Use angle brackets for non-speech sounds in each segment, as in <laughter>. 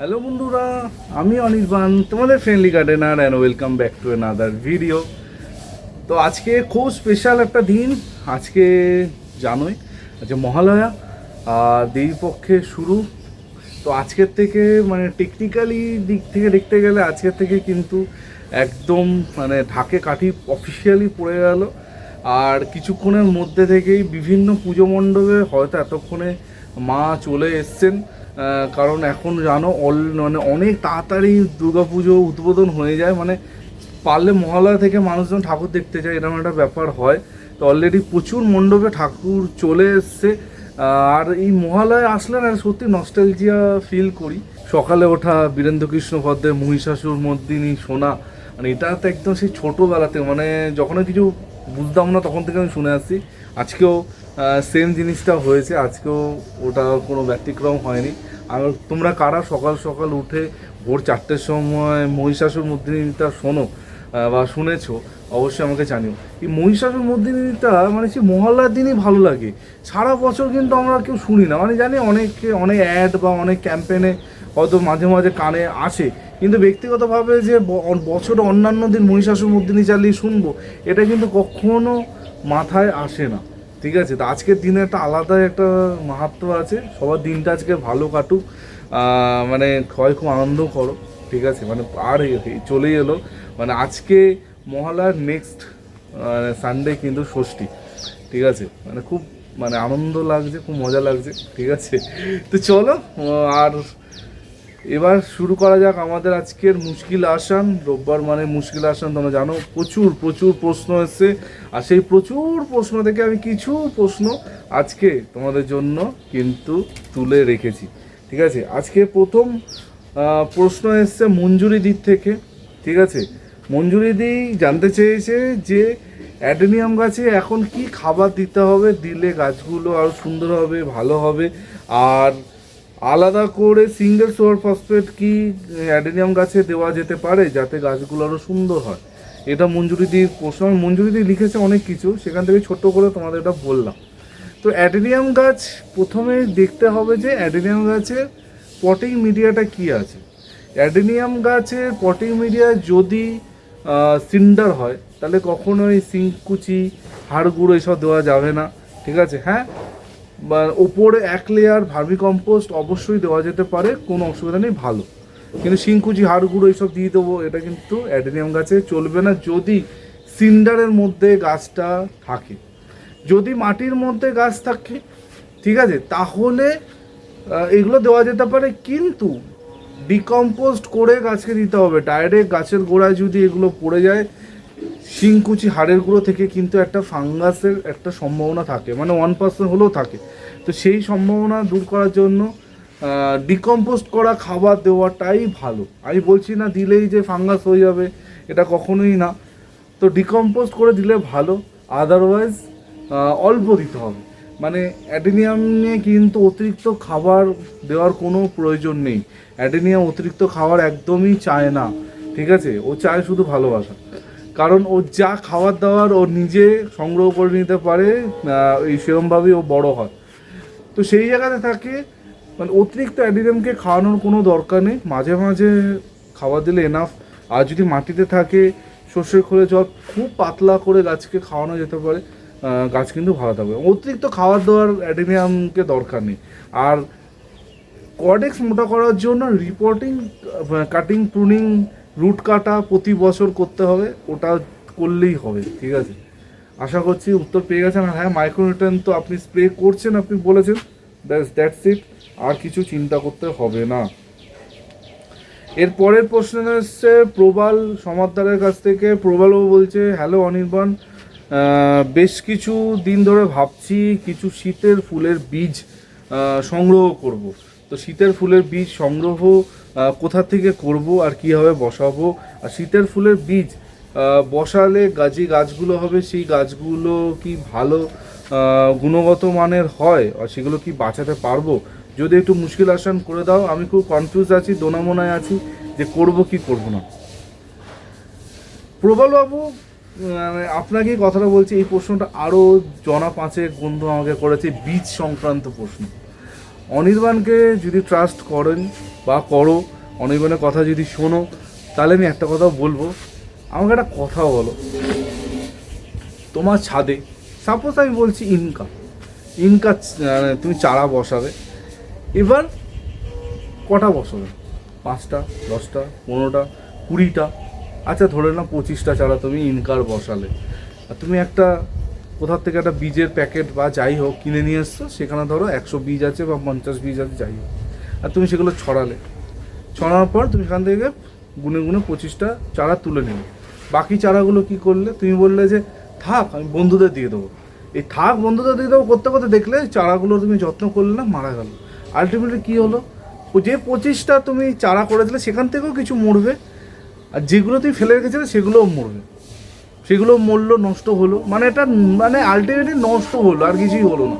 Hello বন্ধুরা, আমি অনির্বাণ, তোমাদের friendly gardener and welcome back to other video তো আজকে খুব স্পেশাল একটা দিন, আজকে জানোই, আজকে মহালয়া, আর দেবীপক্ষে শুরু। তো আজকের থেকে মানে টেকনিক্যালি দিক থেকে দেখতে গেলে আজকের থেকে কিন্তু একদম মানে ঢাকে কাঠি অফিসিয়ালি পড়ে গেল। আর কিছুক্ষণের মধ্যে থেকেই বিভিন্ন পুজো মণ্ডপে হয়তো এতক্ষণে মা চলে এসছেন। কারণ এখন জানো, অল মানে অনেক তাড়াতাড়ি দুর্গাপুজো উদ্বোধন হয়ে যায় মানে পারলে মহালয়া থেকে মানুষজন ঠাকুর দেখতে যায়, এরকম একটা ব্যাপার হয়। তো অলরেডি প্রচুর মণ্ডপে ঠাকুর চলে এসছে। আর এই মহালয়া আসলে না, সত্যি নস্টালজিয়া ফিল করি। সকালে ওঠা বীরেন্দ্র কৃষ্ণ ভদ্রের মহিষাসুর মর্দিনী সোনা মানে এটা তো একদম সেই ছোটোবেলাতে মানে যখন কিছু বুঝতাম না তখন থেকে আমি শুনে আসছি। আজকেও সেম জিনিসটা হয়েছে। আজকেও ওটা কোনো ব্যতিক্রম হয়নি। আর তোমরা কারা সকাল সকাল উঠে ভোর চারটের সময় মহিষাসুর মর্দিনীটা শোনো বা শুনেছো, অবশ্যই আমাকে জানিও। এই মহিষাসুর মর্দিনীটা মানে সেই মহল্লার দিনই ভালো লাগে। সারা বছর কিন্তু আমরা কেউ শুনি না। মানে জানি অনেকে, অনেক অ্যাড বা অনেক ক্যাম্পেনে হয়তো মাঝে মাঝে কানে আসে। কিন্তু ব্যক্তিগতভাবে যে বছর অন্যান্য দিন মহিষাসুর মর্দিনী চালিয়ে শুনব, এটা কিন্তু কখনো মাথায় আসে না। ঠিক আছে? তো আজকের দিনে একটা আলাদা একটা মাহাত্ম আছে, সবার দিনটা আজকে ভালো কাটুক মানে সবাই খুব আনন্দ করো, ঠিক আছে? মানে আর চলেই এলো মানে আজকে মহালয়ার নেক্সট সানডে কিন্তু ষষ্ঠী, ঠিক আছে? মানে খুব মানে আনন্দ লাগছে, খুব মজা লাগছে, ঠিক আছে? তো চলো আর এবার শুরু করা যাক আমাদের আজকের মুশকিল আসান। রোববার মানে মুশকিল আসান, তোমরা জানো, প্রচুর প্রচুর প্রশ্ন এসছে। আর সেই প্রচুর প্রশ্ন থেকে আমি কিছু প্রশ্ন আজকে তোমাদের জন্য কিন্তু তুলে রেখেছি। ঠিক আছে? আজকে প্রথম প্রশ্ন এসছে মঞ্জুরি দিক থেকে। ঠিক আছে? মঞ্জুরি দি জানতে চেয়েছে যে, অ্যাডেনিয়াম গাছে এখন কি খাবার দিতে হবে? দিলে গাছগুলো আরও সুন্দর হবে, ভালো হবে। আর আলাদা করে সিঙ্গেল সুপার ফসফেট কি অ্যাডেনিয়াম গাছে দেওয়া যেতে পারে যাতে গাছগুলো আরও সুন্দর হয়? এটা মঞ্জুরিদির প্রশ্ন, মঞ্জুরিদি লিখেছে অনেক কিছু, সেখান থেকে ছোট্ট করে তোমাদের এটা বললাম। তো অ্যাডেনিয়াম গাছ প্রথমে দেখতে হবে যে অ্যাডেনিয়াম গাছের পটিং মিডিয়াটা কি আছে? অ্যাডেনিয়াম গাছের পটিং মিডিয়া যদি সিন্ডার হয়, তাহলে কখনোই সিঙ্কুচি হাড়গুঁড়ো এসব দেওয়া যাবে না, ঠিক আছে? হ্যাঁ? বা ওপরে এক লেয়ার ভার্মি কম্পোস্ট অবশ্যই দেওয়া যেতে পারে, কোনো অসুবিধা নেই, ভালো। কিন্তু শিংকুচি, হাড়গুঁড়ো এইসব দিয়ে দেবো, এটা কিন্তু অ্যাডেনিয়াম গাছে চলবে না, যদি সিন্ডারের মধ্যে গাছটা থাকে। যদি মাটির মধ্যে গাছ থাকে, ঠিক আছে, তাহলে এগুলো দেওয়া যেতে পারে, কিন্তু ডিকম্পোস্ট করে গাছকে দিতে হবে। ডাইরেক্ট গাছের গোড়ায় যদি এগুলো পড়ে যায় শিংকুচি হাড়ের গুঁড়ো থেকে কিন্তু একটা ফাঙ্গাসের একটা সম্ভাবনা থাকে মানে ওয়ান পার্সেন্ট হলেও থাকে। তো সেই সম্ভাবনা দূর করার জন্য ডিকম্পোস্ট করা খাবার দেওয়াটাই ভালো। আমি বলছি না দিলেই যে ফাঙ্গাস হয়ে যাবে, এটা কখনোই না। তো ডিকম্পোস্ট করে দিলে ভালো আদারওয়াইজ অল্প দিতে হবে। মানে অ্যাডেনিয়াম নিয়ে কিন্তু অতিরিক্ত খাবার দেওয়ার কোনো প্রয়োজন নেই। অ্যাডেনিয়াম অতিরিক্ত খাবার একদমই চায় না, ঠিক আছে? ও চায় শুধু ভালোবাসা। কারণ ও যা খাবার দাবার ও নিজে সংগ্রহ করে নিতে পারে এই সেরমভাবেই ও বড় হয়। তো সেই জায়গাতে থাকে মানে অতিরিক্ত অ্যাডিনিয়ামকে খাওয়ানোর কোনো দরকার নেই। মাঝে মাঝে খাবার দিলে এনাফ আর যদি মাটিতে থাকে, সর্ষের খোলে জল, খুব পাতলা করে গাছকে খাওয়ানো যেতে পারে গাছ কিন্তু ভালো থাকবে। অতিরিক্ত খাবার দাওয়ার অ্যাডিনিয়ামকে দরকার নেই। আর কডেক্স মোটা করার জন্য রিপোর্টিং কাটিং প্রুনিং রুট কাটা প্রতি বছর করতে হবে, ওটা করলেই হবে, ঠিক আছে? আশা করছি উত্তর পেয়ে গেছেন। আর হ্যাঁ মাইক্রোনিউট্রেন তো আপনি স্প্রে করছেন, আপনি বলেছেন। দ্যাটস দ্যাটস ইট আর কিছু চিন্তা করতে হবে না। এর পরের প্রশ্ন এসছে, প্রবাল সমাদ্দারের কাছ থেকে প্রবালও বলছে হ্যালো অনির্বাণ বেশ কিছু দিন ধরে ভাবছি কিছু শীতের ফুলের বীজ সংগ্রহ করব। তো শীতের ফুলের বীজ সংগ্রহ কোথা থেকে করব আর কীভাবে বসাবো? আর শীতের ফুলের বীজ বসালে গাজি গাছগুলো হবে, সেই গাছগুলো কি ভালো গুণগত মানের হয় আর সেগুলো কি বাঁচাতে পারব? যদি একটু মুশকিল আসান করে দাও, আমি খুব কনফিউজ আছি, দোনামোনায় আছি যে করব কি করব না। প্রবলবাবু আপনাকে কথাটা বলছি, এই প্রশ্নটা আরও জনা পাঁচেক বন্ধু আমাকে করেছে, বীজ সংক্রান্ত প্রশ্ন। অনির্বাণকে যদি ট্রাস্ট করেন বা করো, অনির্বাণের কথা যদি শোনো, তাহলে আমি একটা কথা বলব। আমাকে একটা কথা বলো। তোমার ছাদে সাপোজ আমি বলছি ইনকা ইনকা মানে তুমি চারা বসাবে। এবার কটা বসাবে? পাঁচটা, দশটা, পনেরোটা, কুড়িটা? আচ্ছা ধরে না পঁচিশটা চারা তুমি ইনকার বসালে। আর তুমি একটা কোথার থেকে একটা বীজের প্যাকেট বা যাই হোক কিনে নিয়ে এসছো, সেখানে ধরো একশো বীজ আছে বা পঞ্চাশ বীজ আছে, যাই হোক। আর তুমি সেগুলো ছড়ালে। ছড়ানোর পর তুমি সেখান থেকে গুনে গুনে পঁচিশটা চারা তুলে নিলে। বাকি চারাগুলো কি করলে? তুমি বললে যে, থাক, আমি বন্ধুদের দিয়ে দেবো। এই থাক, বন্ধুদের দিয়ে দেবো করতে করতে দেখলে চারাগুলো তুমি যত্ন করলে না, মারা গেল। আলটিমেটলি কী হলো? যে পঁচিশটা তুমি চারা করেছিলে সেখান থেকেও কিছু মরবে। আর যেগুলো তুমি ফেলে রেখেছিলে, সেগুলোও মরবে। সেগুলো মূল্য নষ্ট হলো। মানে এটা মানে আলটিমেটলি নষ্ট হলো, আর কিছুই হলো না।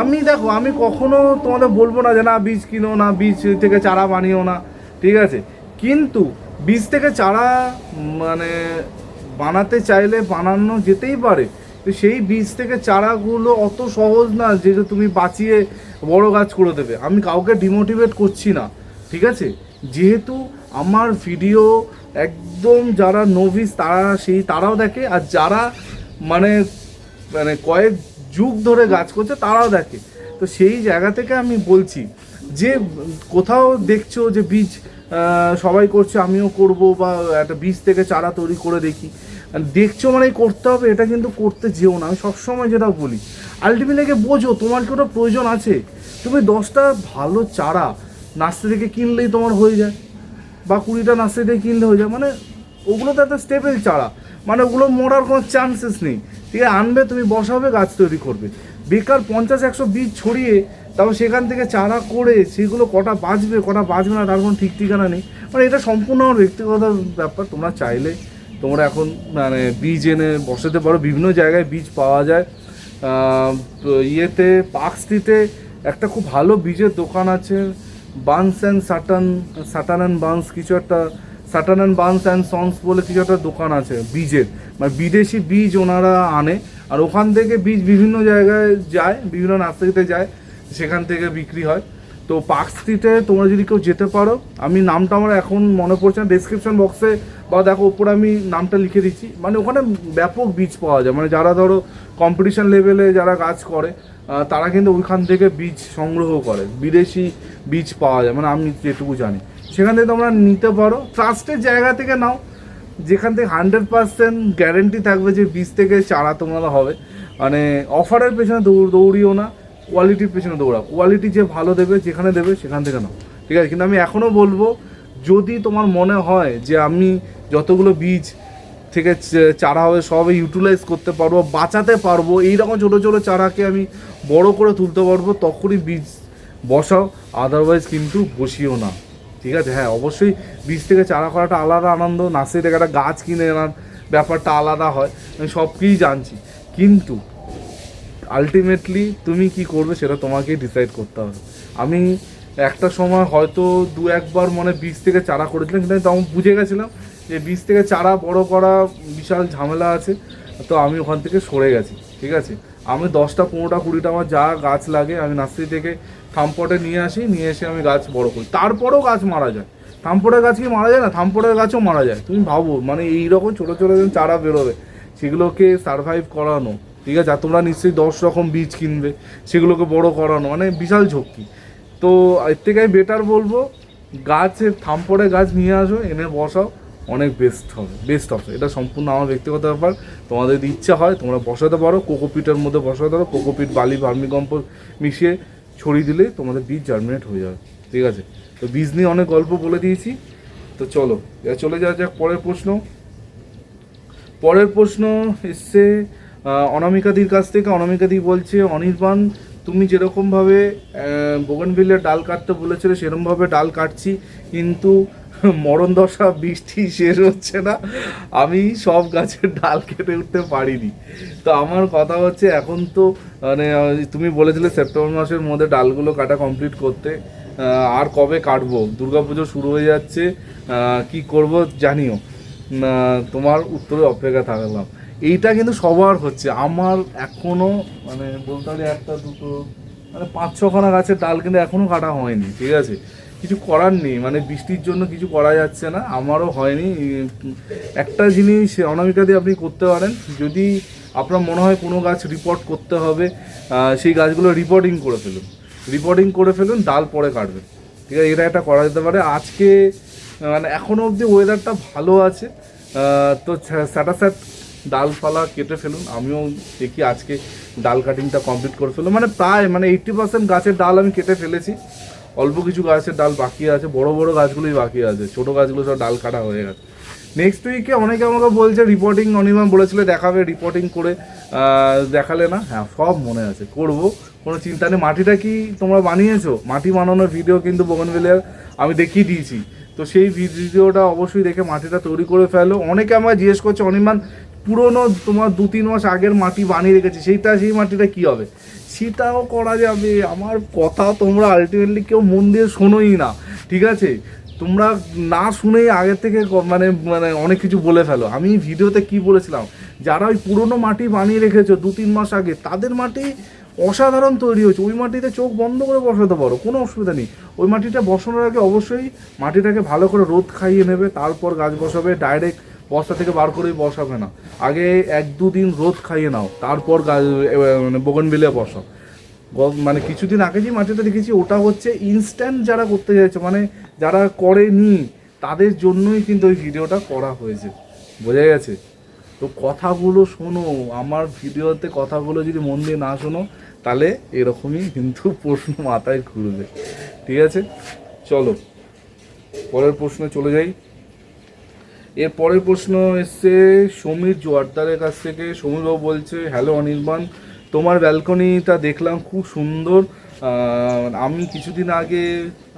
আমি দেখো, আমি কখনো তোমাদের বলব না যে না, বীজ কিনো না, বীজ থেকে চারা বানিও না, ঠিক আছে? কিন্তু বীজ থেকে চারা মানে বানাতে চাইলে বানানো যেতেই পারে। তো সেই বীজ থেকে চারাগুলো অত সহজ না যে তুমি বাঁচিয়ে বড় গাছ করে দেবে। আমি কাউকে ডিমোটিভেট করছি না, ঠিক আছে? যেহেতু আমার ভিডিও একদম যারা নোভিস তারা সেই তারাও দেখে, আর যারা মানে মানে কয়েক যুগ ধরে গাছ করছে তারাও দেখে। তো সেই জায়গা থেকে আমি বলছি যে, কোথাও দেখছ যে বীজ সবাই করছে, আমিও করব বা একটা বীজ থেকে চারা তৈরি করে দেখি। দেখছ মানে করতে হবে, এটা কিন্তু করতে যেও না। আমি সবসময় যেটা বলি আলটিমেটলি বোঝো, তোমার কি ওটা প্রয়োজন আছে? তুমি দশটা ভালো চারা নার্সারি থেকে কিনলেই তোমার হয়ে যায়। কুড়িটা নার্সারি থেকে কিনলে হয়ে যায়। মানে ওগুলো তো একটা স্টেপেল চারা। মানে ওগুলো মরার কোনো চান্সেস নেই। ঠিক আছে, আনবে, তুমি বসাবে, গাছ তৈরি করবে। বেকার পঞ্চাশ, একশো বীজ ছড়িয়ে তারপর সেখান থেকে চারা করে সেগুলো কটা বাঁচবে কটা বাঁচবে না, তার কোনো ঠিক ঠিকানা নেই। মানে এটা সম্পূর্ণ আমার ব্যক্তিগত ব্যাপার। তোমরা চাইলে তোমরা এখন মানে বীজ এনে বসাতে পারো। বিভিন্ন জায়গায় বীজ পাওয়া যায়। ইয়েতে পার্ক স্ট্রিটে একটা খুব ভালো বীজের দোকান আছে। Burns and Sutton Sutton and Burns কিছু একটা Sutton and Burns and sons বলে কিছু একটা দোকান আছে, বীজের। মানে বিদেশি বীজ ওনারা আনে, আর ওখান থেকে বীজ বিভিন্ন জায়গায় যায়, বিভিন্ন নার্সারিতে যায়, সেখান থেকে বিক্রি হয়। তো পার্ক স্ট্রিটে তোমরা যদি কেউ যেতে পারো, আমি নামটা আমার এখন মনে পড়ছে না ডেসক্রিপশন বক্সে বা দেখো ওপরে আমি নামটা লিখে দিচ্ছি। মানে ওখানে ব্যাপক বীজ পাওয়া যায়। মানে যারা ধরো কম্পিটিশন লেভেলে যারা কাজ করে তারা কিন্তু ওইখান থেকে বীজ সংগ্রহ করে, বিদেশি বীজ পাওয়া যায় মানে আমি যেটুকু জানি। সেখান থেকে তোমরা নিতে পারো ট্রাস্টের জায়গা থেকে নাও, যেখান থেকে হান্ড্রেড পার্সেন্ট গ্যারেন্টি থাকবে যে বীজ থেকে চারা তোমরা হবে। মানে অফারের পেছনে দৌড়, দৌড়িও না কোয়ালিটির পেছনে দৌড়াও। কোয়ালিটি যে ভালো দেবে, যেখানে দেবে, সেখান থেকে নাও। ঠিক আছে? কিন্তু আমি এখনও বলব, যদি তোমার মনে হয় যে আমি যতগুলো বীজ থেকে চারা হবে সব ইউটিলাইজ করতে পারব, বাঁচাতে পারব। এইরকম ছোটো ছোটো চারাকে আমি বড় করে তুলতে পারব, তখনই বীজ বসাও আদারওয়াইজ কিন্তু বসিও না। ঠিক আছে? হ্যাঁ অবশ্যই বীজ থেকে চারা করাটা আলাদা আনন্দ নার্সারি থেকে একটা গাছ কিনে আনার ব্যাপারটা আলাদা হয়, আমি সব কিছুই জানছি। কিন্তু আলটিমেটলি তুমি কি করবে সেটা তোমাকেই ডিসাইড করতে হবে। আমি একটা সময় হয়তো দু একবার মনে বীজ থেকে চারা করেছিলাম কিন্তু আমি তখন বুঝে গেছিলাম যে বীজ থেকে চারা বড় করা বিশাল ঝামেলা আছে, তো আমি ওখান থেকে সরে গেছি, ঠিক আছে? আমি দশটা, পনেরোটা, কুড়িটা আমার যা গাছ লাগে, আমি নার্সারি থেকে থামপটে নিয়ে আসি, নিয়ে এসে আমি গাছ বড় করি। তারপরেও গাছ মারা যায়। থামপটের গাছ কি মারা যায় না? থামপটের গাছও মারা যায়। তুমি ভাবো মানে এইরকম ছোটো ছোটো চারা বেরোবে, সেগুলোকে সারভাইভ করানো, ঠিক আছে? আর তোমরা নিশ্চয়ই দশ রকম বীজ কিনবে, সেগুলোকে বড় করানো মানে বিশাল ঝক্কি। তো এর থেকে আমি বেটার বলব গাছের থামপড়ে গাছ নিয়ে আসো, এনে বসাও অনেক বেস্ট হবে বেস্ট হবে এটা সম্পূর্ণ আমার ব্যক্তিগত ব্যাপার। তোমাদের যদি ইচ্ছা হয়, তোমরা বসাতে পারো কোকোপিটের মধ্যে বসাতে পারো কোকোপিট বালি ভার্মিকম্পোস্ট মিশিয়ে ছড়িয়ে দিলে তোমাদের বীজ জার্মিনেট হয়ে যাবে, ঠিক আছে? তো বীজ নিয়ে অনেক গল্প বলে দিয়েছি। তো চলো চলে যাওয়া যাক পরের প্রশ্ন। পরের প্রশ্ন এসছে অনামিকাদির কাছ থেকে। অনামিকাদি বলছে, অনির্বাণ, তুমি যেরকমভাবে বোগনভিলের ডাল কাটতে বলেছিলে, সেরকমভাবে ডাল কাটছি, কিন্তু মরণ দশা, বৃষ্টি শেষ হচ্ছে না। আমি সব গাছের ডাল কেটে উঠতে পারিনি। তো আমার কথা হচ্ছে, এখন তো মানে তুমি বলেছিলে সেপ্টেম্বর মাসের মধ্যে ডালগুলো কাটা কমপ্লিট করতে। আর কবে কাটবো? দুর্গাপুজো শুরু হয়ে যাচ্ছে। কি করব জানিও। তোমার উত্তরে অপেক্ষা থাকলাম। এইটা কিন্তু সবার হচ্ছে। আমার এখনও মানে বলতে পারি একটা দুটো মানে পাঁচ ছখানা গাছের ডাল কিন্তু এখনও কাটা হয়নি, ঠিক আছে? কিছু করার নেই। মানে বৃষ্টির জন্য কিছু করা যাচ্ছে না। আমারও হয়নি। একটা জিনিস অনামিকা দিয়ে আপনি করতে পারেন। যদি আপনার মনে হয় কোনো গাছ রিপোর্ট করতে হবে সেই গাছগুলো রিপোর্টিং করে ফেলুন। রিপোর্টিং করে ফেলুন, ডাল পরে কাটবেন। ঠিক আছে? এটা একটা করা যেতে পারে। আজকে মানে এখনও অবধি ওয়েদারটা ভালো আছে। তো স্যাটাস্যাট ডালপালা কেটে ফেলুন। আমিও দেখি আজকে ডাল কাটিংটা কমপ্লিট করে ফেলুন। মানে প্রায় মানে এইটটি পার্সেন্ট গাছের ডাল আমি কেটে ফেলেছি। অল্প কিছু গাছের ডাল বাকি আছে, বড় বড় গাছগুলোই বাকি আছে, ছোট গাছগুলো সব ডাল কাটা হয়ে গেছে। নেক্সট উইকে অনেকে আমাকে বলছে রিপোর্টিং অনিমা বলেছিল, দেখাবে রিপোর্টিং করে দেখালে না? হ্যাঁ সব মনে আছে, করব। কোনো চিন্তা নেই। মাটিটা কি তোমরা বানিয়েছো? মাটি বানানোর ভিডিও কিন্তু বোগনভেলিয়ার আমি দেখিয়ে দিয়েছি। তো সেই ভিডিওটা অবশ্যই দেখে মাটিটা তৈরি করে ফেলো। অনেকে আমাকে জিজ্ঞেস করছে, অনিমান, পুরনো তোমার দু তিন মাস আগের মাটি বানিয়ে রেখেছে, সেইটা, সেই মাটিটা কি হবে? সেটাও করা যাবে। আমার কথা তোমরা আলটিমেটলি কেউ মন দিয়ে শোনোই না, ঠিক আছে? তোমরা না শুনেই আগের থেকে মানে মানে অনেক কিছু বলে ফেলো। আমি ভিডিওতে কি বলেছিলাম? যারা ওই পুরনো মাটি বানিয়ে রেখেছো দু তিন মাস আগে, তাদের মাটি অসাধারণ তৈরি হয়েছে। ওই মাটিতে চোখ বন্ধ করে বসাতে পারো, কোনো অসুবিধা নেই। ওই মাটিটা বসানোর আগে অবশ্যই মাটিটাকে ভালো করে রোদ খাইয়ে নেবে, তারপর গাছ বসাবে ডাইরেক্ট বস্তা থেকে বার করেই বসাবে না। আগে এক দুদিন রোদ খাইয়ে নাও, তারপর মানে বোগনবিলে বসাও গ- মানে কিছুদিন আগে যে মাটিটা দেখেছি, ওটা হচ্ছে ইনস্ট্যান্ট যারা করতে চাইছে মানে যারা করেনি, তাদের জন্যই কিন্তু ওই ভিডিওটা করা হয়েছে। বোঝা গেছে? তো কথাগুলো শোনো, আমার ভিডিওতে কথাগুলো যদি মন দিয়ে না শোনো, তাহলে এরকমই কিন্তু প্রশ্ন মাথায় ঘুরবে। ঠিক আছে? চলো, পরের প্রশ্নে চলে যাই। এর পরের প্রশ্ন এসছে, সমীর জোয়ারদারের কাছ থেকে। সমীরবাবু বলছে হ্যালো অনির্বাণ। তোমার ব্যালকনিটা দেখলাম, খুব সুন্দর। আমি কিছুদিন আগে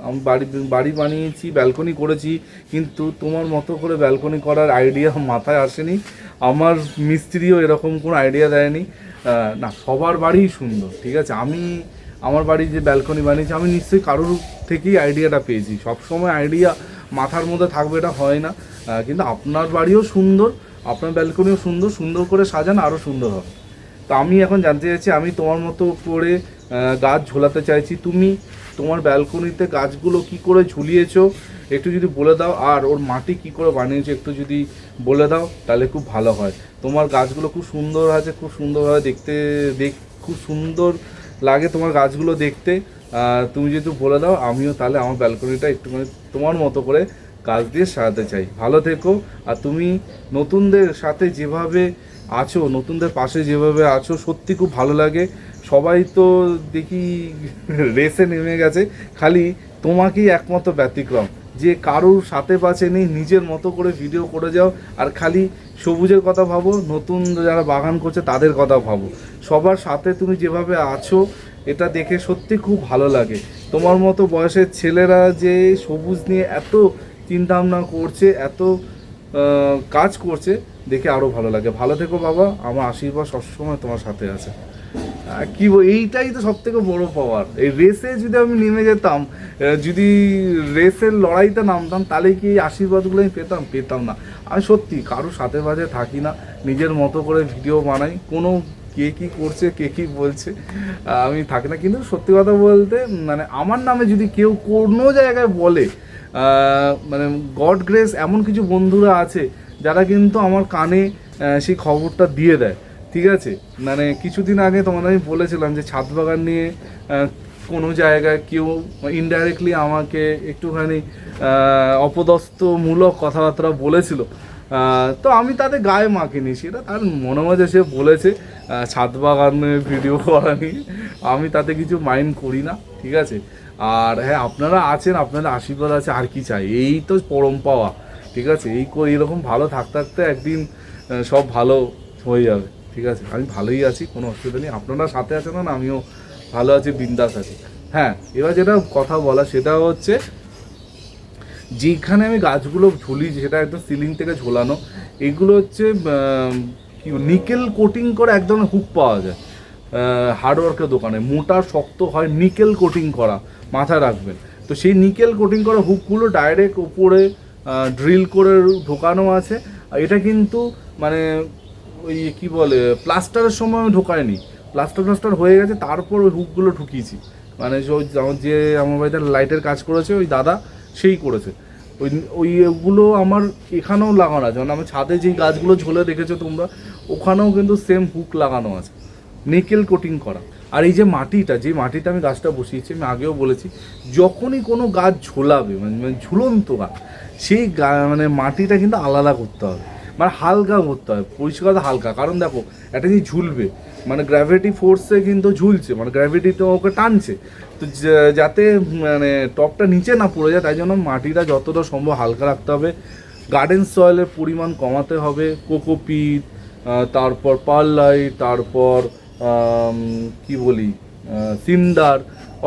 আমি, বাড়ি বাড়ি বানিয়েছি ব্যালকনি করেছি, কিন্তু তোমার মতো করে ব্যালকনি করার আইডিয়া মাথায় আসেনি। আমার মিস্ত্রিও এরকম কোনো আইডিয়া দেয়নি। না, সবার বাড়িই সুন্দর, ঠিক আছে? আমি, আমার বাড়ি যে ব্যালকনি বানিয়েছি, আমি নিশ্চয়ই কারোর থেকেই আইডিয়াটা পেয়েছি। সবসময় আইডিয়া মাথার মধ্যে থাকবে এটা হয় না। কিন্তু আপনার বাড়িও সুন্দর, আপনার ব্যালকনিও সুন্দর সুন্দর করে সাজান আরও সুন্দর হবে। তো আমি এখন জানতে চাইছি, আমি তোমার মতো করে গাছ ঝোলাতে চাইছি। তুমি তোমার ব্যালকনিতে গাছগুলো কি করে ঝুলিয়েছো, একটু যদি বলে দাও। আর ওর মাটি কি করে বানিয়েছো, একটু যদি বলে দাও, তাহলে খুব ভালো হয়। তোমার গাছগুলো খুব সুন্দর আছে, খুব সুন্দরভাবে দেখতে, দেখ, খুব সুন্দর লাগে তোমার গাছগুলো দেখতে। তুমি যেহেতু বলে দাও, আমিও তাহলে আমার ব্যালকনিটা একটুখানি তোমার মতো করে গাছ দিয়ে সাজাতে চাই। ভালো থেকো। আর তুমি নতুনদের সাথে যেভাবে আছো, নতুনদের পাশে যেভাবে আছো, সত্যি খুব ভালো লাগে। সবাই তো দেখি রেসে নেমে গেছে। খালি তোমাকেই একমাত্র ব্যতিক্রম। যে কারোর সাথে পাশে নেই নিজের মতো করে ভিডিও করে যাও। আর খালি সবুজের কথা ভাবো, নতুন যারা বাগান করছে তাদের কথা ভাবো। সবার সাথে তুমি যেভাবে আছো, এটা দেখে সত্যি খুব ভালো লাগে। তোমার মতো বয়সের ছেলেরা যে সবুজ নিয়ে এত চিন্তা ভাবনা করছে, এত কাজ করছে, দেখে আরও ভালো লাগে। ভালো থেকো বাবা, আমার আশীর্বাদ সবসময় তোমার সাথে আছে। কি এইটাই তো সব থেকে বড় পাওয়ার এই রেসে যদি আমি নেমে যেতাম যদি রেসের লড়াইতে নামতাম, তাহলে কি এই আশীর্বাদগুলো আমি পেতাম? পেতাম না। আমি সত্যি কারোর সাথে বাজে থাকি না। নিজের মতো করে ভিডিও বানাই। কোনো কে কি করছে, কে কি বলছে আমি থাকি না। কিন্তু সত্যি কথা বলতে মানে আমার নামে যদি কেউ কোনো জায়গায় বলে মানে গড গ্রেস এমন কিছু বন্ধুরা আছে যারা কিন্তু আমার কানে সেই খবরটা দিয়ে দেয়। ঠিক আছে? মানে কিছুদিন আগে তোমাদের আমি বলেছিলাম যে ছাদ বাগান নিয়ে কোনো জায়গায় কেউ ইনডাইরেক্টলি আমাকে একটুখানি অপদস্থমূলক কথাবার্তা বলেছিল। তো আমি তাদের গায়ে মাখিনি সেটা তার মনে মাঝে সে বলেছে ছাদ বাগানের ভিডিও করা নিয়ে। আমি তাতে কিছু মাইন্ড করি না। ঠিক আছে? আর হ্যাঁ আপনারা আছেন, আপনাদের আশীর্বাদ আছে, আর কি চাই? এই তো পরম পাওয়া, ঠিক আছে? এই এইরকম ভালো থাকতে থাকতে একদিন সব ভালো হয়ে যাবে, ঠিক আছে? আমি ভালোই আছি, কোনো অসুবিধা নেই। আপনারা সাথে আছেন না, আমিও ভালো আছি, বিন্দাস আছি। হ্যাঁ এবার যেটা কথা বলা, সেটা হচ্ছে, যেখানে আমি গাছগুলো ঝুলি, সেটা একদম সিলিং থেকে ঝোলানো, এগুলো হচ্ছে কি নিকেল কোটিং করে একদম হুক পাওয়া যায় হার্ডওয়ার্কের দোকানে। মোটা, শক্ত হয়, নিকেল কোটিং করা। মাথায় রাখবেন। তো সেই নিকেল কোটিং করা হুকগুলো ডাইরেক্ট উপরে ড্রিল করে ঢোকানো আছে। আর এটা কিন্তু মানে ওই কী বলে প্লাস্টারের সময় আমি ঢোকায়নি প্লাস্টার প্লাস্টার হয়ে গেছে, তারপর ওই হুকগুলো ঢুকিয়েছি। মানে যে আমার বাড়িতে লাইটের কাজ করেছে, ওই দাদা সেই করেছে। ওই ওইগুলো আমার এখানেও লাগানো আছে। মানে আমার ছাদে যেই গাছগুলো ঝোলে দেখেছ তোমরা, ওখানেও কিন্তু সেম হুক লাগানো আছে। নিকেল কোটিং করা। আর এই যে মাটিটা যে মাটিটা আমি গাছটা বসিয়েছি, আমি আগেও বলেছি, যখনই কোনো গাছ ঝোলাবে মানে মানে ঝুলন্ত গাছ, সেই গা- মানে মাটিটা কিন্তু আলাদা করতে হবে। মানে হালকা করতে হবে, পরিষ্কার হালকা। কারণ দেখো, একটা জিনিস ঝুলবে মানে গ্র্যাভিটি ফোর্সে কিন্তু ঝুলছে মানে গ্র্যাভিটি তো ওকে টানছে। তো যাতে মানে টপটা নিচে না পড়ে যায়, তাই জন্য মাটিটা যতটা সম্ভব হালকা রাখতে হবে। গার্ডেন সয়েলের পরিমাণ কমাতে হবে কোকোপিট তারপর পার্লাই তারপর কি বলি সিন্ডার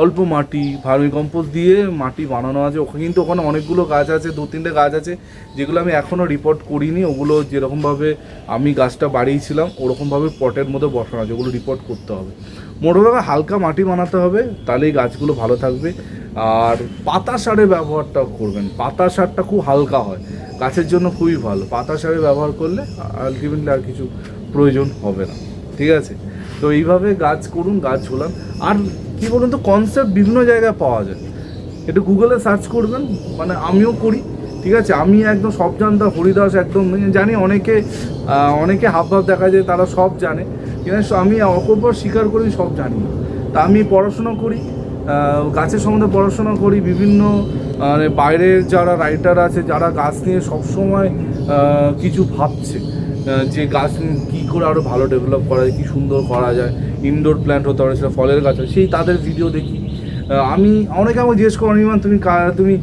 অল্প মাটি ভার্মি কম্পোস্ট দিয়ে মাটি বানানো আছে। ওখানে কিন্তু ওখানে অনেকগুলো গাছ আছে, দু তিনটে গাছ আছে, যেগুলো আমি এখনও রিপোর্ট করিনি। ওগুলো যেরকমভাবে আমি গাছটা বাড়িয়েছিলাম, ওরকমভাবে পটের মধ্যে বসানো আছে, ওগুলো রিপোর্ট করতে হবে। মোটো কথা হালকা মাটি বানাতে হবে তাহলেই গাছগুলো ভালো থাকবে। আর পাতা সারের ব্যবহারটা করবেন। পাতা সারটা খুব হালকা হয়, গাছের জন্য খুবই ভালো। পাতা সারের ব্যবহার করলে আলটিমেটলি আর কিছু প্রয়োজন হবে না। ঠিক আছে? তো এইভাবে গাছ করুন, গাছ ঝোলান। আর কি বলুন তো কনসেপ্ট বিভিন্ন জায়গায় পাওয়া যায়। একটু গুগলে সার্চ করবেন মানে আমিও করি, ঠিক আছে? আমি একদম সব জানতাম হরিদাস একদম জানি অনেকে অনেকে হাব ভাব দেখা যায়, তারা সব জানে। কিন্তু আমি অকপর স্বীকার করি, সব জানি। তা আমি পড়াশোনা করি গাছের সম্বন্ধে পড়াশোনা করি, বিভিন্ন মানে বাইরের যারা রাইটার আছে, যারা গাছ নিয়ে সবসময় কিছু ভাবছে। যে গাছ কী করে আরও ভালো ডেভেলপ করা যায়, কী সুন্দর করা যায় ইনডোর প্ল্যান্ট হতে পারে, সেটা ফলের গাছ হয় সেই তাদের ভিডিও দেখি। আমি, অনেকে আমাকে জিজ্ঞেস করো, অনির্বাণ, তুমি তুমি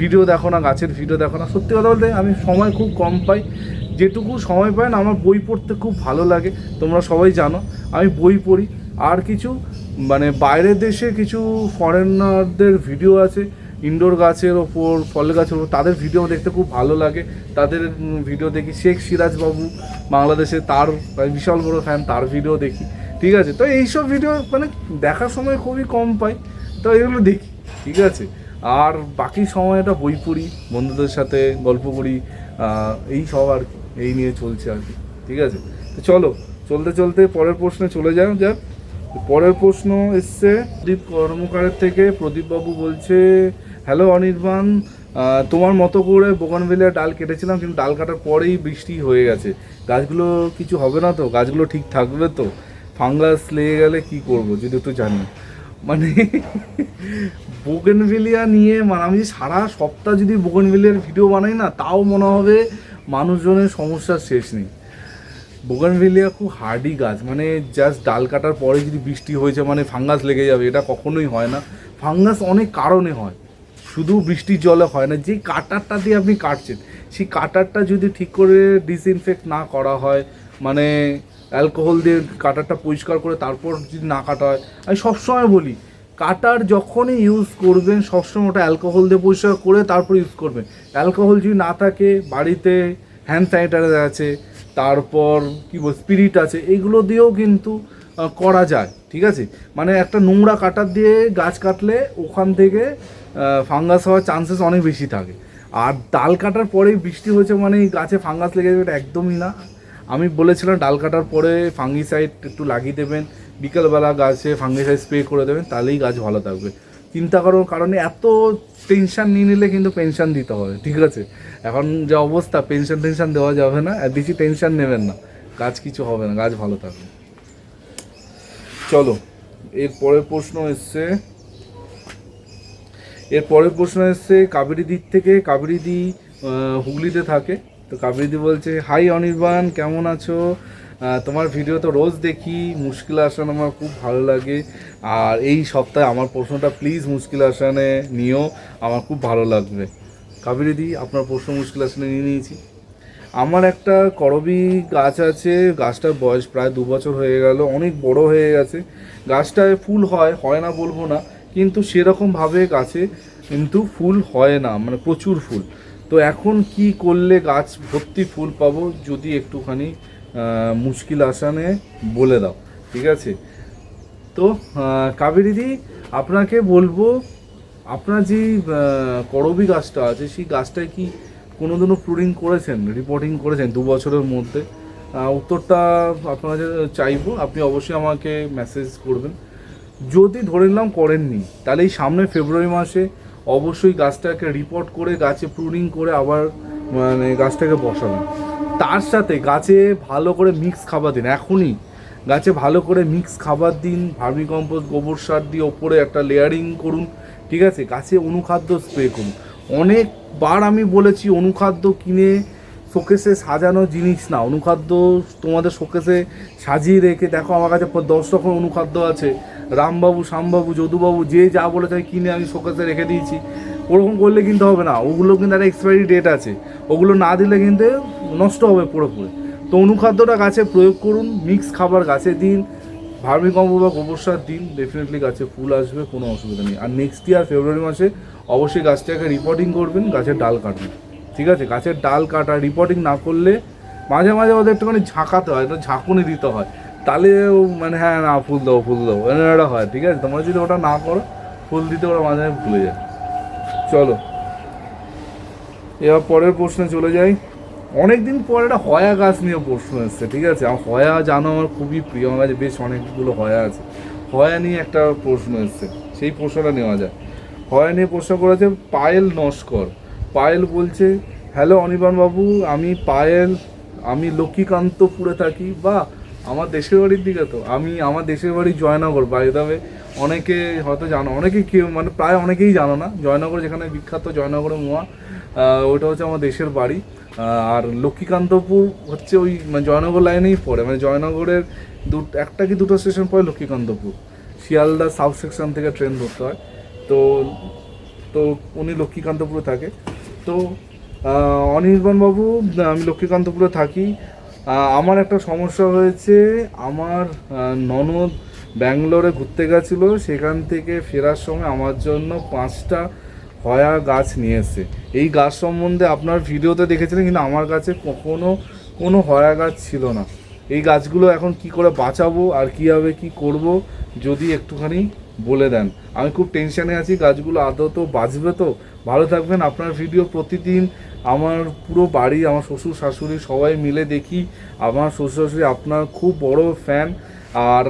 ভিডিও দেখো না, গাছের ভিডিও দেখো না? সত্যি কথা বলতে, আমি সময় খুব কম পাই। যেটুকু সময় পাই না, আমার বই পড়তে খুব ভালো লাগে, তোমরা সবাই জানো। আমি বই পড়ি, আর কিছু মানে বাইরের দেশে কিছু ফরেনারদের ভিডিও আছে ইনডোর গাছের ওপর, ফল গাছের ওপর, তাদের ভিডিও দেখতে খুব ভালো লাগে। তাদের ভিডিও দেখি। শেখ সিরাজ বাবু বাংলাদেশে তার বিশাল বড় ফ্যান তার ভিডিও দেখি। ঠিক আছে? তো এইসব ভিডিও মানে দেখার সময় খুবই কম পাই। তো এগুলো দেখি। ঠিক আছে? আর বাকি সময়টা বই পড়ি, বন্ধুদের সাথে গল্প করি এই সব আর কি। এই নিয়ে চলছে আর কি। ঠিক আছে? তো চলো, চলতে চলতে পরের প্রশ্নে চলে যাও যাক। পরের প্রশ্ন এসছে, প্রদীপ কর্মকারের থেকে প্রদীপবাবু বলছে হ্যালো অনির্বাণ তোমার মতো করে বোগানভেলিয়া ডাল কেটেছিলাম, কিন্তু ডাল কাটার পরেই বৃষ্টি হয়ে গেছে। গাছগুলো কিছু হবে না তো? গাছগুলো ঠিক থাকবে তো? ফাঙ্গাস লেগে গেলে কি করব, যদি একটু জানি। মানে বোগেনভেলিয়া নিয়ে মানে আমি সারা সপ্তাহ যদি বোগেনভেলিয়ার ভিডিও বানাই না, তাও মনে হবে মানুষজনের সমস্যার শেষ নেই। বোগানভেলিয়া খুব হার্ডি গাছ মানে জাস্ট ডাল কাটার পরে যদি বৃষ্টি হয়েছে মানে ফাঙ্গাস লেগে যাবে, এটা কখনোই হয় না। ফাঙ্গাস অনেক কারণে হয়, শুধু বৃষ্টির জলে হয় না যে কাটারটা দিয়ে আপনি কাটছেন, সেই কাটারটা যদি ঠিক করে ডিসইনফেক্ট না করা হয় মানে অ্যালকোহল দিয়ে কাটারটা পরিষ্কার করে তারপর যদি না কাটা হয়, আমি সবসময় বলি, কাটার যখনই ইউজ করবেন, সবসময় ওটা অ্যালকোহল দিয়ে পরিষ্কার করে তারপর ইউজ করবেন। অ্যালকোহল যদি না থাকে, বাড়িতে হ্যান্ড স্যানিটাইজার আছে তারপর কি বল স্পিরিট আছে এইগুলো দিয়েও কিন্তু করা যায়, ঠিক আছে? মানে একটা নোংরা কাটার দিয়ে গাছ কাটলে ওখান থেকে ফাঙ্গাস হওয়ার চান্সেস অনেক বেশি থাকে। আর ডাল কাটার পরেই বৃষ্টি হয়েছে মানে গাছে ফাঙ্গাস লেগে যাবে, এটা একদমই না। আমি বলেছিলাম ডাল কাটার পরে ফাঙ্গিসাইড একটু লাগিয়ে দেবেন, বিকেলবেলা গাছে ফাঙ্গিসাইড স্প্রে করে দেবেন, তাহলেই গাছ ভালো থাকবে। চিন্তা করার কারণে এত টেনশন নিয়ে নিলে কিন্তু পেনশন দিতে হবে, ঠিক আছে? এখন যা অবস্থা পেনশন টেনশন দেওয়া যাবে না, আর বেশি টেনশন নেবেন না। গাছ কিছু হবে না, গাছ ভালো থাকবে। চলো, এর পরের প্রশ্ন এসছে, এর পরের প্রশ্ন এসছে, কাবেরী দিক থেকে কাবেরী দি হুগলিতে থাকে। তো কাবেরী দি বলছে হাই অনির্বাণ, কেমন আছো? তোমার ভিডিও তো রোজ দেখি, মুশকিল আসান আমার খুব ভালো লাগে। আর এই সপ্তাহে আমার প্রশ্নটা প্লিজ মুশকিল আসানে নিও, আমার খুব ভালো লাগবে। কাবেরী দি, আপনার প্রশ্ন মুশকিল আসানে নিয়ে নিয়েছি। আমার একটা করবি গাছ আছে, গাছটার বয়স প্রায় দু বছর হয়ে গেল, অনেক বড় হয়ে গেছে। গাছটায় ফুল হয় হয় না বলব না, কিন্তু সেরকমভাবে গাছে কিন্তু ফুল হয় না মানে প্রচুর ফুল। তো এখন কি করলে গাছ ভর্তি ফুল পাবো, যদি একটুখানি মুশকিল আসানে বলে দাও, ঠিক আছে? তো কাবেরীদি আপনাকে বলব, আপনার যে করবি গাছটা আছে, সেই গাছটায় কি কোনোদিনও প্রুনিং করেছেন রিপোর্টিং করেছেন দু বছরের মধ্যে? উত্তরটা আপনার কাছে চাইব, আপনি অবশ্যই আমাকে মেসেজ করবেন। যদি ধরে নিলাম করেননি, তাহলে এই সামনে ফেব্রুয়ারি মাসে অবশ্যই গাছটাকে রিপোর্ট করে, গাছে প্রুনিং করে আবার মানে গাছটাকে বসাবেন। তার সাথে গাছে ভালো করে মিক্স খাবার দিন, এখনই। গাছে ভালো করে মিক্স খাবার দিন, ভার্মি কম্পোস্ট গোবর সার দিয়ে ওপরে একটা লেয়ারিং করুন, ঠিক আছে? গাছে অনুখাদ্য স্প্রে করুন। অনেকবার আমি বলেছি অনুখাদ্য কিনে শোকেসে সাজানো জিনিস না, অনুখাদ্য তোমাদের শোকেসে সাজিয়ে রেখে, দেখো আমার কাছে দশ রকম অনুখাদ্য আছে। রামবাবু, শ্যামবাবু, যদুবাবু, যে যা বলেছে কিনে আমি শোকেসে রেখে দিয়েছি। ওরকম করলে কিন্তু হবে না, ওগুলো কিন্তু একটা এক্সপায়ারি ডেট আছে। ওগুলো না দিলে কিন্তু নষ্ট হবে পুরোপুরি। তো অনুখাদ্যটা গাছে প্রয়োগ করুন মিক্স খাবার গাছে দিন, ভার্মি কম্পোস্ট বা গোবর সার দিন ডেফিনেটলি গাছে ফুল আসবে, কোনো অসুবিধা নেই। আর নেক্সট ইয়ার ফেব্রুয়ারি মাসে অবশ্যই গাছটাকে রিপোর্টিং করবেন, গাছের ডাল কাটবেন। ঠিক আছে? গাছের ডাল কাটা রিপোর্টিং না করলে মাঝে মাঝে ওদের একটুখানি ঝাঁকাতে হয়, একটু ঝাঁকুনি দিতে হয়। তাহলে মানে হ্যাঁ না, ফুল দাও ফুল এরকম একটা হয়, ঠিক আছে? তোমরা যদি ওটা না করো, ফুল দিতে ওরা মাঝে মাঝে ভুলে যায়। চলো। এবার পরের প্রশ্নে চলে যাই। অনেকদিন পর একটা হয়া গাছ নিয়ে প্রশ্ন এসছে, ঠিক আছে? আমার হয়া জানো আমার খুবই প্রিয়, আমার কাছে বেশ অনেকগুলো হয়া আছে। হয়া নিয়ে একটা প্রশ্ন এসছে, সেই প্রশ্নটা নেওয়া যায় হয়া নিয়ে প্রশ্ন করেছে পায়েল নস্কর। পায়েল বলছে, হ্যালো অনির্বাণ বাবু, আমি পায়েল, আমি লক্ষ্মীকান্তপুরে থাকি। বা, আমার দেশের বাড়ির দিকে তো, আমি আমার দেশের বাড়ি জয়নগর বাই তবে অনেকে হয়তো জানো, অনেকে কেউ মানে প্রায় অনেকেই জানো না, জয়নগর যেখানে বিখ্যাত জয়নগরের মোয়া ওটা হচ্ছে আমার দেশের বাড়ি। আর লক্ষ্মীকান্তপুর হচ্ছে ওই মানে জয়নগর লাইনেই পড়ে। মানে জয়নগরের দু একটা কি দুটো স্টেশন পরে লক্ষ্মীকান্তপুর। শিয়ালদা সাউথ সেকশন থেকে ট্রেন ধরতে হয়। তো তো উনি লক্ষ্মীকান্তপুরে থাকে। তো আহ, অনির্বাণ বাবু আমি লক্ষ্মীকান্তপুরে থাকি। আমার একটা সমস্যা হয়েছে আমার ননদ ব্যাঙ্গালোরে ঘুরতে গেছিল। সেখান থেকে ফেরার সময় আমার জন্য পাঁচটা হয়া গাছ নিয়ে এসে এই গাছ সম্বন্ধে আপনার ভিডিওতে দেখেছিলেন, কিন্তু আমার কাছে কখনো কোনো হয়া গাছ ছিল না। এই গাছগুলো এখন কি করে বাঁচাবো আর কীভাবে কি করব, যদি একটুখানি বলে দেন। আমি খুব টেনশানে আছি, গাছগুলো আদৌ তো বাঁচবে তো? ভালো থাকবেন, আপনার ভিডিও প্রতিদিন আমার পুরো বাড়ি, আমার শ্বশুর, শাশুড়ি সবাই মিলে দেখি। আমার শ্বশুর, শাশুড়ি আপনার খুব বড় ফ্যান আর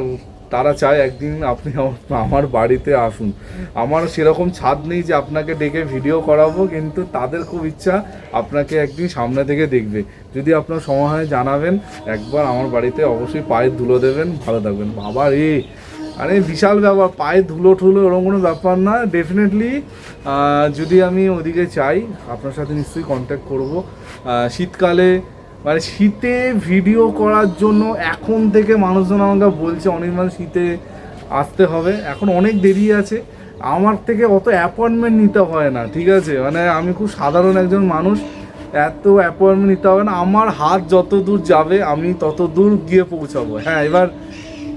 তারা চায় একদিন আপনি আমার- বাড়িতে আসুন। আমার সেরকম ছাদ নেই যে আপনাকে ডেকে ভিডিও করাবো, কিন্তু তাদের খুব ইচ্ছা আপনাকে একদিন সামনে থেকে দেখবে। যদি আপনার সময় হয় জানাবেন, একবার আমার বাড়িতে অবশ্যই পায়ে ধুলো দেবেন, ভালো থাকবেন। বাবা রে! আরে, বিশাল ব্যাপার, পায়ে ধুলো ঠুলো ওরকম কোনো ব্যাপার না। ডেফিনেটলি যদি আমি ওদিকে চাই, আপনার সাথে নিশ্চয়ই কন্ট্যাক্ট করব। শীতকালে মানে শীতে ভিডিও করার জন্য এখন থেকে মানুষজন আমাকে বলছে অনির্বাণ শীতে আসতে হবে। এখন অনেক দেরি আছে। আমার থেকে অত অ্যাপয়েন্টমেন্ট নিতে হয় না, ঠিক আছে? মানে আমি খুব সাধারণ একজন মানুষ, এত অ্যাপয়েন্টমেন্ট নিতে হবে না। আমার হাত যত দূর যাবে, আমি তত দূর গিয়ে পৌঁছাবো। হ্যাঁ এবার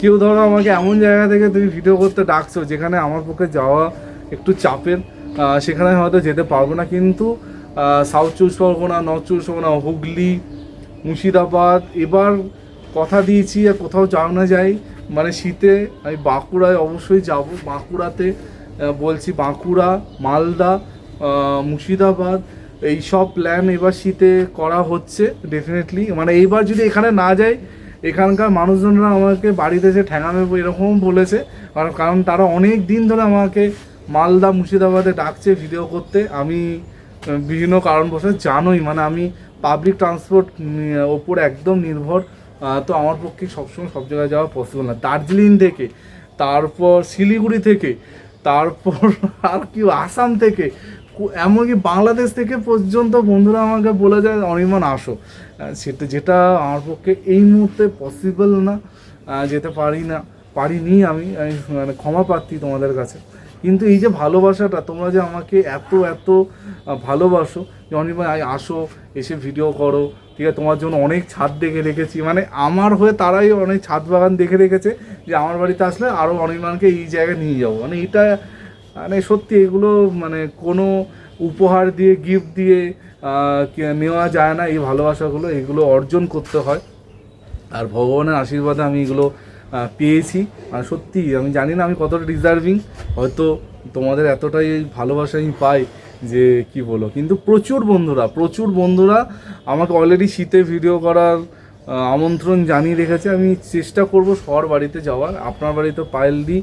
কেউ ধরো আমাকে এমন জায়গা থেকে তুমি ভিডিও করতে ডাকছো, যেখানে আমার পক্ষে যাওয়া একটু চাপের সেখানে হয়তো যেতে পারব না। কিন্তু সাউথ চব্বিশ পরগনা নর্থ চব্বিশ পরগনা, হুগলি মুর্শিদাবাদ, এবার কথা দিয়েছি আর কোথাও যাও না যাই। মানে শীতে আমি বাঁকুড়ায় অবশ্যই যাব। বাঁকুড়াতে বলছি বাঁকুড়া, মালদা মুর্শিদাবাদ, এই সব প্ল্যান এবার শীতে করা হচ্ছে ডেফিনেটলি মানে এইবার যদি এখানে না যাই, এখানকার মানুষজনরা আমাকে বাড়িতে এসে ঠ্যাঙাবে এরকম বলেছে। কারণ কারণ তারা অনেক দিন ধরে আমাকে মালদা, মুর্শিদাবাদে ডাকছে ভিডিও করতে। আমি বিভিন্ন কারণবশত জানোই। মানে আমি পাবলিক ট্রান্সপোর্ট ওপর একদম নির্ভর তো আমার পক্ষে সবসময় সব জায়গায় যাওয়া পসিবল না। দার্জিলিং থেকে, তারপর শিলিগুড়ি থেকে, তারপর <laughs> আর কি, আসাম থেকে এমনকি বাংলাদেশ থেকে পর্যন্ত বন্ধুরা আমাকে বলে যায়, অনির্বাণ, আসো। সেটা, যেটা আমার পক্ষে এই মুহূর্তে পসিবল না যেতে পারি না, পারিনি আমি আমি মানে ক্ষমা প্রার্থী তোমাদের কাছে। কিন্তু এই যে ভালোবাসাটা, তোমরা যে আমাকে এত এত ভালোবাসো যে আয় আসো, এসে ভিডিও করো, ঠিক আছে, তোমার জন্য অনেক ছাদ দেখে রেখেছি মানে আমার হয়ে তারাই অনেক ছাদ বাগান দেখে রেখেছে, যে আমার বাড়িতে আসলে আরও অনির্বাণকে এই জায়গায় নিয়ে যাব। মানে এটা মানে সত্যি এগুলো মানে কোনো উপহার দিয়ে গিফট দিয়ে নেওয়া যায় না, এই ভালোবাসাগুলো, এগুলো অর্জন করতে হয়। আর ভগবানের আশীর্বাদে আমি এগুলো পেয়েছি। আর সত্যি, আমি জানি না আমি কতটা ডিজার্ভিং হয়তো তোমাদের এতটাই ভালোবাসা আমি পাই যে কি বলো। কিন্তু প্রচুর বন্ধুরা প্রচুর বন্ধুরা আমাকে অলরেডি শীতে ভিডিও করার আমন্ত্রণ জানিয়ে রেখেছে। আমি চেষ্টা করব সবার বাড়িতে যাওয়ার। আপনার বাড়িতে পায়েল দিই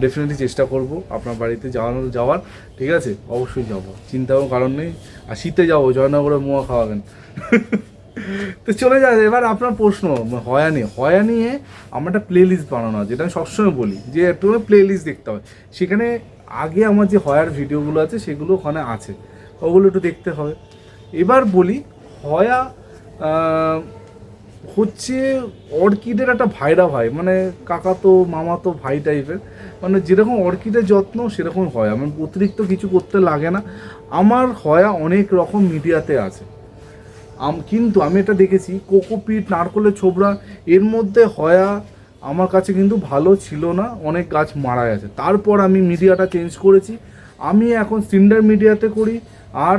ডেফিনেটলি চেষ্টা করব আপনার বাড়িতে যাওয়ানো, যাওয়ার। ঠিক আছে? অবশ্যই যাব। চিন্তাও কারণ নেই। আর শীতে যাব, জয়নগরে মোয়া খাওয়াবেন। <laughs> তো চলে যায় এবার আপনার প্রশ্ন হয়া নিয়ে হয়া নিয়ে আমার একটা প্লে লিস্ট বানানো আছে যেটা আমি সবসময় বলি, যে একটু প্লে লিস্ট দেখতে হয়। সেখানে আগে আমার যে হয়ার ভিডিওগুলো আছে, সেগুলো ওখানে আছে, ওগুলো একটু দেখতে হবে। এবার বলি, হয়া হচ্ছে অর্কিডের একটা ভাইরা ভাই মানে কাকা তো মামা তো ভাই টাইপের মানে যেরকম অর্কিডের যত্ন, সেরকম হয় আমার অতিরিক্ত কিছু করতে লাগে না। আমার হয়া অনেক রকম মিডিয়াতে আছে। আম, কিন্তু আমি এটা দেখেছি, কোকোপিট, নারকলের ছোবড়া, এর মধ্যে হয়া আমার কাছে কিন্তু ভালো ছিল না, অনেক গাছ মারা গেছে। তারপর আমি মিডিয়াটা চেঞ্জ করেছি। আমি এখন সিন্ডার মিডিয়াতে করি আর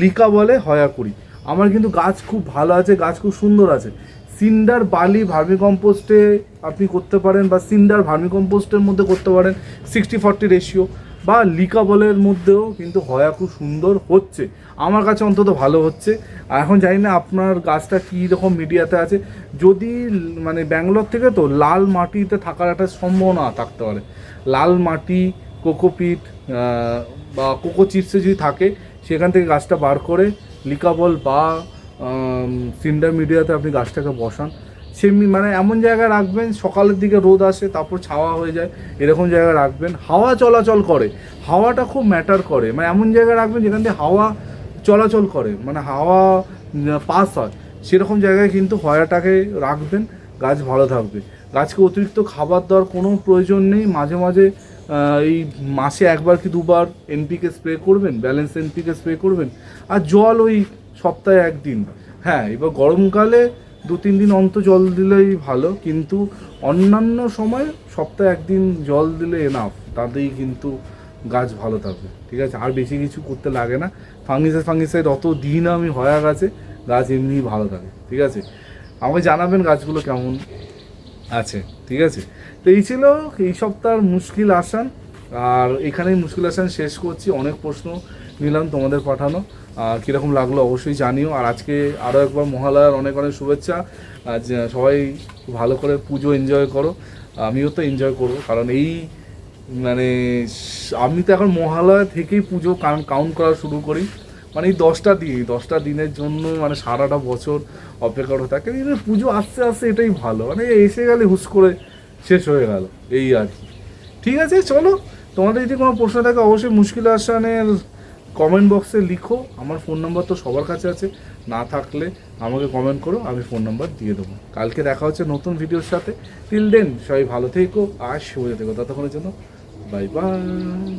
লিকা বলে হয়া করি। আমার কিন্তু গাছ খুব ভালো আছে, গাছ খুব সুন্দর আছে। সিন্ডার বালি ভার্মি কম্পোস্টে আপনি করতে পারেন বা সিন্ডার ভার্মি কম্পোস্টের মধ্যে করতে পারেন সিক্সটি ফর্টি রেশিও বা লিকা বলের মধ্যেও কিন্তু হয়া খুব সুন্দর হচ্ছে। আমার কাছে অন্তত ভালো হচ্ছে। আর এখন জানি না আপনার গাছটা কী রকম মিডিয়াতে আছে। যদি মানে ব্যাঙ্গালোর থেকে তো লাল মাটিতে থাকার একটা সম্ভাবনা থাকতে পারে। লাল মাটি কোকোপিট বা কোকো চিপসে যদি থাকে, সেখান থেকে গাছটা বার করে লিকাবল বা সিন্ডার মিডিয়াতে আপনি গাছটাকে বসান। সেমনি মানে এমন জায়গায় রাখবেন, সকালের দিকে রোদ আসে, তারপর ছাওয়া হয়ে যায়, এরকম জায়গায় রাখবেন। হাওয়া চলাচল করে, হাওয়াটা খুব ম্যাটার করে। মানে এমন জায়গায় রাখবেন যেখান দিয়ে হাওয়া চলাচল করে। মানে হাওয়া পাস হয়। সেরকম জায়গায় কিন্তু হয়াটাকে রাখবেন, গাছ ভালো থাকবে। গাছকে অতিরিক্ত খাবার দেওয়ার কোনো প্রয়োজন নেই। মাঝে মাঝে এই মাসে একবার কি দুবার এনপিকে স্প্রে করবেন ব্যালেন্স এনপিকে স্প্রে করবেন। আর জল ওই সপ্তাহে একদিন। হ্যাঁ এবার গরমকালে দু তিন দিন অন্ত জল দিলেই ভালো, কিন্তু অন্যান্য সময় সপ্তাহে একদিন জল দিলে এনাফ তাতেই কিন্তু গাছ ভালো থাকবে, ঠিক আছে? আর বেশি কিছু করতে লাগে না। ফাঙ্গিসাইড ফাঙ্গিসাইড অত দিন আমি, হয়ে গেছে, গাছ এমনিই ভালো থাকে, ঠিক আছে? আমাকে জানাবেন গাছগুলো কেমন আছে, ঠিক আছে? তো এই ছিল, এই সপ্তাহের মুশকিল আসান, আর এখানেই মুশকিল আসান শেষ করছি, অনেক প্রশ্ন নিলাম তোমাদের পাঠানো। কীরকম লাগল অবশ্যই জানিও। আর আজকে আরও একবার মহালয়ার অনেক অনেক শুভেচ্ছা। আজ সবাই ভালো করে পুজো এনজয় করো। আমিও তো এনজয় করব। কারণ এই মানে আমি তো এখন মহালয়া থেকেই পুজো কাউন্ট করা শুরু করি। মানে এই দশটা দিন দশটা দিনের জন্য মানে সারাটা বছর অপেক্ষা করে থাকে। পুজো আস্তে আস্তে এটাই ভালো। মানে এসে গেলে হুস করে শেষ হয়ে গেল। এই আর কি। ঠিক আছে, চলো। তোমাদের যদি কোনো প্রশ্ন থাকে, অবশ্যই মুশকিল আসানের কমেন্ট বক্সে লিখো, আমার ফোন নাম্বার তো সবার কাছে আছে, না থাকলে আমাকে কমেন্ট করো, আমি ফোন নাম্বার দিয়ে দেবো। কালকে দেখা হচ্ছে নতুন ভিডিওর সাথে। টিল দেন সবাই ভালো থেকো আর শুভ থেকো ততক্ষণের জন্য বাই বাই